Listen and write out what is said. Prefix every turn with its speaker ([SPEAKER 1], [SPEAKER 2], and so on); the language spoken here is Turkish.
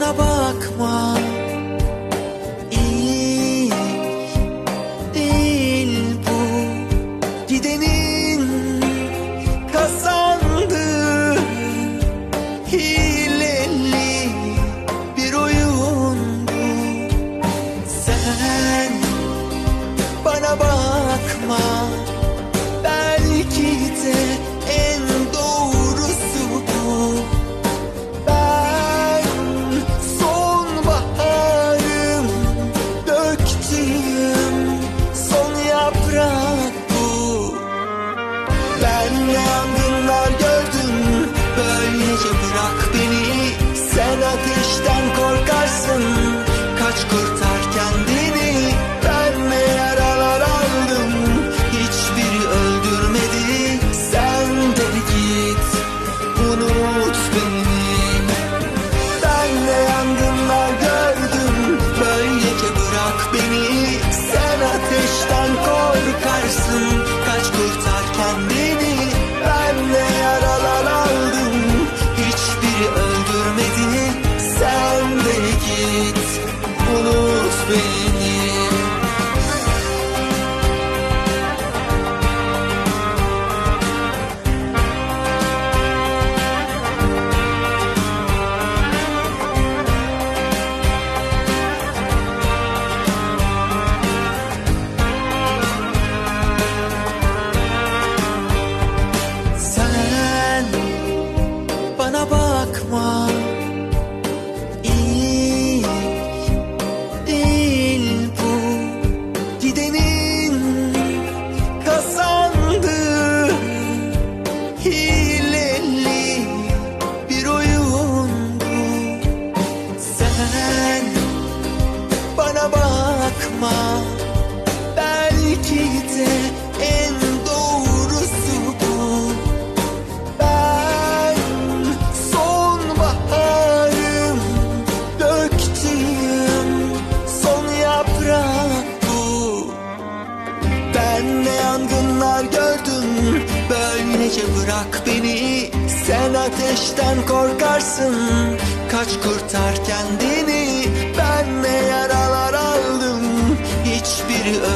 [SPEAKER 1] bana bakma. İyi değil bu. Gidenin kazandığı Hileli bir oyun bu Sen bana bakma. Belki de kendini. Ben ne yaralar aldım. Hiçbiri öldürmedi. Sen de git Unut beni bakma Belki de en doğrusu bu. Ben sonbaharım Döktüğüm son yaprak bu. Ben ne yangınlar gördüm Böylece bırak beni. Sen ateşten korkarsın Kaç kurtar kendini you uh,